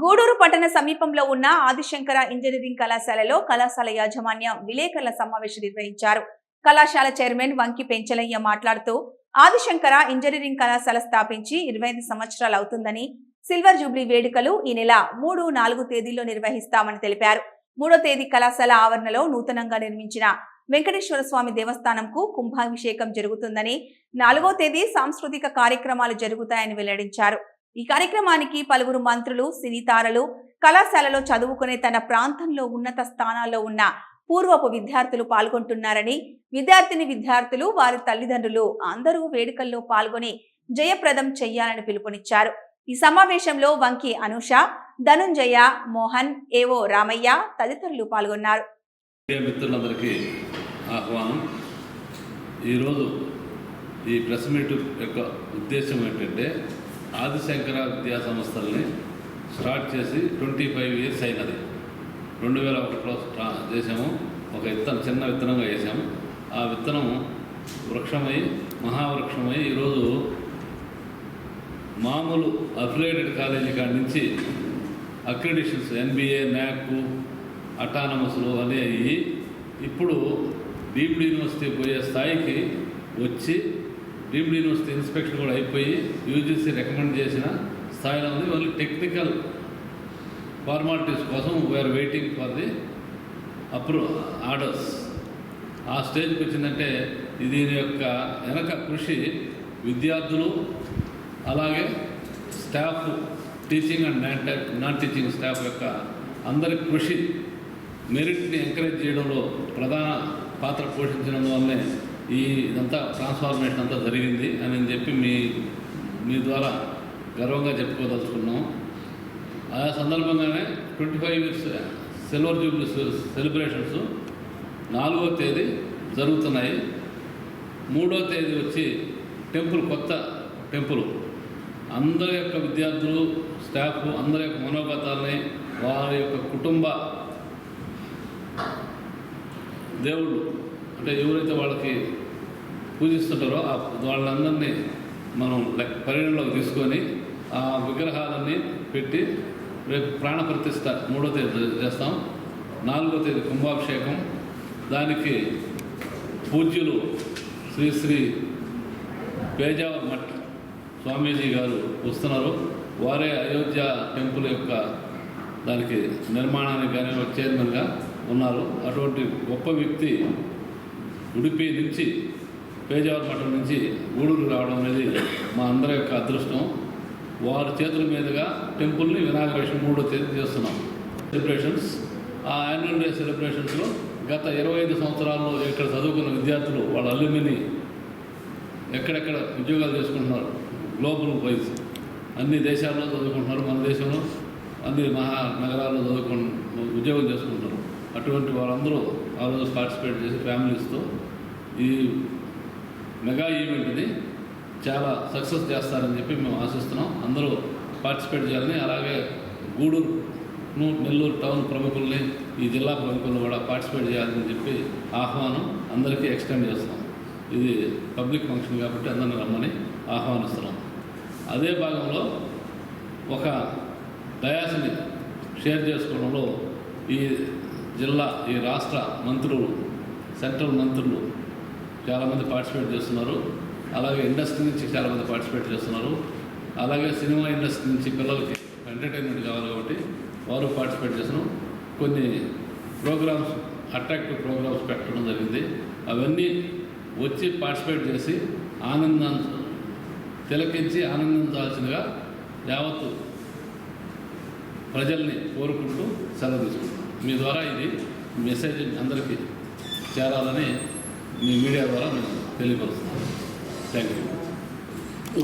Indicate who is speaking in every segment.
Speaker 1: గూడూరు పట్టణ సమీపంలో ఉన్న ఆదిశంకర ఇంజనీరింగ్ కళాశాలలో కళాశాల యాజమాన్యం విలేకరుల సమావేశం నిర్వహించారు. కళాశాల చైర్మన్ వంకి పెంచలయ్య మాట్లాడుతూ ఆదిశంకర ఇంజనీరింగ్ కళాశాల స్థాపించి ఇరవై ఐదు సంవత్సరాలు అవుతుందని సిల్వర్ జూబ్లీ వేడుకలు ఈ నెల మూడు నాలుగు తేదీల్లో నిర్వహిస్తామని తెలిపారు. మూడో తేదీ కళాశాల ఆవరణలో నూతనంగా నిర్మించిన వెంకటేశ్వర స్వామి దేవస్థానంకు కుంభాభిషేకం జరుగుతుందని నాలుగో తేదీ సాంస్కృతిక కార్యక్రమాలు జరుగుతాయని వెల్లడించారు. ఈ కార్యక్రమానికి పలువురు మంత్రులు సినీ తారలు కళాశాలలో చదువుకునే తన ప్రాంతంలో ఉన్నత స్థానాల్లో ఉన్న పూర్వపు విద్యార్థులు పాల్గొంటున్నారని విద్యార్థిని విద్యార్థులు వారి తల్లిదండ్రులు అందరూ వేడుకల్లో పాల్గొని జయప్రదం చెయ్యాలని పిలుపునిచ్చారు. ఈ సమావేశంలో వంకి అనుష ధనుంజయ మోహన్ ఏవో రామయ్య తదితరులు పాల్గొన్నారు.
Speaker 2: మిత్రులందరికీ ఆహ్వానం. ఈరోజు ఈ ప్రెస్ మీట్ యొక్క ఉద్దేశం ఏంటంటే ఆదిశంకర విద్యా సంస్థల్ని స్టార్ట్ చేసి ట్వంటీ ఫైవ్ ఇయర్స్ అయినది. రెండు వేల ఒకటిలో స్టా చేసాము ఒక విత్తనం చిన్న విత్తనంగా వేసాము ఆ విత్తనం వృక్షమై మహావృక్షమై ఈరోజు మామూలు అఫిలేటెడ్ కాలేజీ కాడి నుంచి అక్రిడిషన్స్ ఎన్బిఏ న్యాక్ అటానమస్లు అనేవి ఇప్పుడు డీమ్డ్ యూనివర్సిటీ పోయే స్థాయికి వచ్చి డీమ్డ్ యూనివర్సిటీ ఇన్స్పెక్షన్ కూడా అయిపోయి యూజీసీ రికమెండ్ చేసిన స్థాయిలో ఉంది. ఓన్లీ టెక్నికల్ ఫార్మాలిటీస్ కోసం we are waiting for the approve orders ఆ స్టేజ్కి వచ్చిందంటే దీని యొక్క వెనక కృషి విద్యార్థులు అలాగే staff teaching and non non teaching staff యొక్క అందరి కృషి మెరిట్ని ఎంకరేజ్ చేయడంలో ప్రధాన పాత్ర పోషించడం ఈ ఇదంతా ట్రాన్స్ఫార్మేషన్ అంతా జరిగింది అని చెప్పి మీ మీ ద్వారా గర్వంగా చెప్పుకోదలుచుకున్నాం. ఆ సందర్భంగానే twenty five years silver jubilee celebrations నాలుగో తేదీ జరుగుతున్నాయి. మూడో తేదీ వచ్చి టెంపుల్ కొత్త టెంపుల్. అందరి యొక్క విద్యార్థులు స్టాఫ్ అందరి యొక్క మనోగతాలని వారి యొక్క కుటుంబ దేవుళ్ళు అంటే ఎవరైతే వాళ్ళకి పూజిస్తుంటారో ఆ వాళ్ళందరినీ మనం లెక్క పరిగణలోకి తీసుకొని ఆ విగ్రహాలన్నీ పెట్టి రేపు ప్రాణ ప్రతిష్ఠ మూడో తేదీ చేస్తాం. నాలుగో తేదీ కుంభాభిషేకం. దానికి పూజ్యులు శ్రీ శ్రీ పేజావర్ మఠ్ స్వామీజీ గారు వస్తున్నారు. వారే అయోధ్య టెంపుల్ యొక్క దానికి నిర్మాణానికి కానీ చైర్మన్గా ఉన్నారు. అటువంటి గొప్ప వ్యక్తి ఉడిపి నుంచి పేజావర్ మఠం నుంచి ఊడూరు రావడం అనేది మా అందరి యొక్క అదృష్టం. వారి చేతుల మీదుగా టెంపుల్ని వినాగరేషన్ మూడో తేదీ చేస్తున్నాం. సెలబ్రేషన్స్ ఆ యాన్యువల్ డే సెలబ్రేషన్స్లో గత ఇరవై ఐదు సంవత్సరాల్లో ఇక్కడ చదువుకున్న విద్యార్థులు వాళ్ళ అల్యూమిని ఎక్కడెక్కడ ఉద్యోగాలు చేసుకుంటున్నారు? గ్లోబల్ వైజ్ అన్ని దేశాల్లో చదువుకుంటున్నారు మన దేశంలో. అన్ని మహా నగరాల్లో చదువుకు ఉద్యోగం చేసుకుంటున్నారు. అటువంటి వాళ్ళందరూ ఆ రోజు పార్టిసిపేట్ చేసి ఫ్యామిలీస్తో ఈ మెగా ఈవెంట్ని చాలా సక్సెస్ చేస్తారని చెప్పి మేము ఆశిస్తున్నాం. అందరూ పార్టిసిపేట్ చేయాలని అలాగే గూడూరును నెల్లూరు టౌన్ ప్రముఖుల్ని ఈ జిల్లా ప్రముఖులను కూడా పార్టిసిపేట్ చేయాలని చెప్పి ఆహ్వానం అందరికీ ఎక్స్టెండ్ చేస్తున్నాం. ఇది పబ్లిక్ ఫంక్షన్ కాబట్టి అందరిని రమ్మని ఆహ్వానిస్తున్నాం. అదే భాగంలో ఒక డయాస్ని షేర్ చేసుకోవడంలో ఈ జిల్లా ఈ రాష్ట్ర మంత్రులు సెంట్రల్ మంత్రులు చాలామంది పార్టిసిపేట్ చేస్తున్నారు. అలాగే ఇండస్ట్రీ నుంచి చాలామంది పార్టిసిపేట్ చేస్తున్నారు. అలాగే సినిమా ఇండస్ట్రీ నుంచి పిల్లలకి ఎంటర్టైన్మెంట్ కావాలి కాబట్టి వారు పార్టిసిపేట్ చేస్తున్నాం కొన్ని ప్రోగ్రామ్స్ అట్రాక్టివ్ ప్రోగ్రామ్స్ పెట్టడం జరిగింది. అవన్నీ వచ్చి పార్టిసిపేట్ చేసి ఆనందం తిలకించి ఆనందించాల్సిందిగా యావత్తు ప్రజల్ని కోరుకుంటూ సెలవు తీసుకుంటాం మీ ద్వారా ఇది మెసేజ్ అందరికీ చేరాలని మీ మీడియా ద్వారా మేము తెలియపరుస్తున్నాం thank you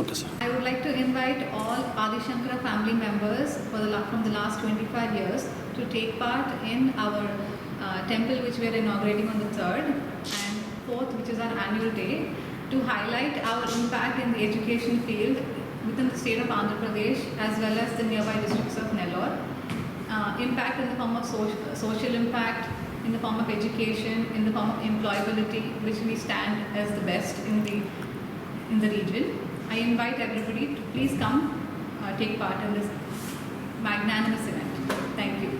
Speaker 3: okay sir
Speaker 4: I would like to invite all Adi Shankara family members for the, la- from the last 25 years to take part in our uh, temple which we are inaugurating on the 3rd and 4th which is our annual day to highlight our impact in the education field within the state of Andhra Pradesh as well as the nearby districts of Nellore. Uh, impact in the form of social, social impact, in the form of education, in the form of employability which we stand as the best in the in the region. I invite everybody to please come uh, take part in this magnanimous event. Thank you.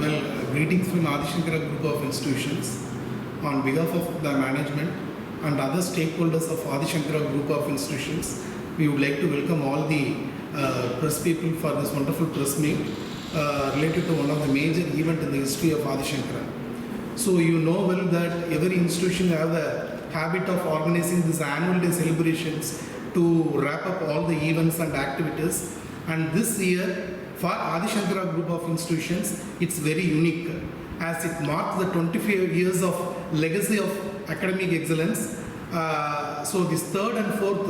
Speaker 5: Well, greetings from Adishankara Group of Institutions. On behalf of the management and other stakeholders of Adishankara Group of Institutions, we would like to welcome all the uh, press people for this wonderful press meet uh, related to one of the major event in the history of Adishankara. So you know well that every institution have the habit of organizing these annual day celebrations to wrap up all the events and activities. And this year, for Adishankara group of institutions, it's very unique as it marks the 25 years of legacy of academic excellence. Uh, so this third and fourth,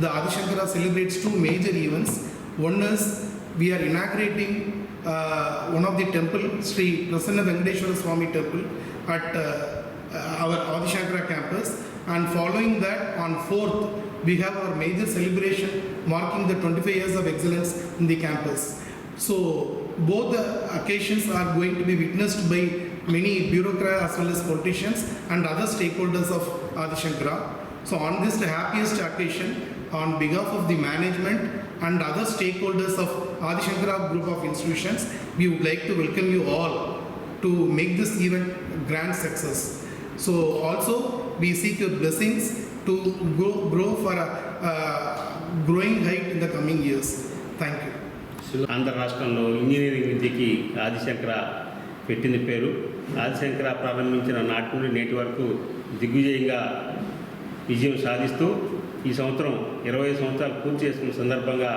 Speaker 5: the Adishankara celebrates two major events. One is we are inaugurating uh, one of the temple, Sri Prasanna Venkateshwara Swami temple at uh, uh, our Adishankara campus. And following that, on 4th, we have our major celebration marking the 25 years of excellence in the campus. So both the occasions are going to be witnessed by many bureaucrats as well as politicians and other stakeholders of Adishankara. So on this happiest occasion, on behalf of the management and other stakeholders of Adishankara group of institutions, we would like to welcome you all to make this event grand success. So also we seek your blessings to grow, grow for a uh, growing height in the coming years. Thank you.
Speaker 3: Andhra రాష్ట్రంలో engineering విద్యకి ఆదిశంకర పెట్టిన పేరు ఆదిశంకర ప్రారంభించిన నాటి నుండి నేటి వరకు దిగ్విజయంగా విజయం సాధిస్తూ ఈ సంవత్సరం ఇరవై సంవత్సరాలు పూర్తి చేసుకున్న సందర్భంగా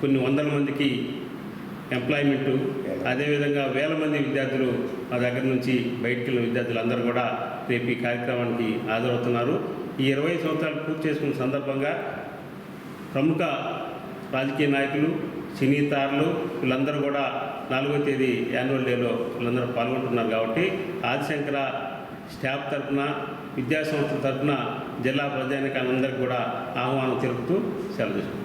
Speaker 3: కొన్ని వందల మందికి ఎంప్లాయ్మెంటు అదేవిధంగా వేల మంది విద్యార్థులు మా దగ్గర నుంచి బయటికి వెళ్ళిన విద్యార్థులు అందరూ కూడా రేపు ఈ కార్యక్రమానికి హాజరవుతున్నారు. ఈ ఇరవై సంవత్సరాలు పూర్తి చేసుకున్న సందర్భంగా ప్రముఖ రాజకీయ నాయకులు సినీ తారలు వీళ్ళందరూ కూడా నాలుగో తేదీ యాన్యువల్ డేలో వీళ్ళందరూ పాల్గొంటున్నారు కాబట్టి ఆదిశంకర స్టాఫ్ తరఫున విద్యాసంస్థ తరఫున జిల్లా ప్రజానికాలందరికీ కూడా ఆహ్వానం తెలుపుతూ సెలవు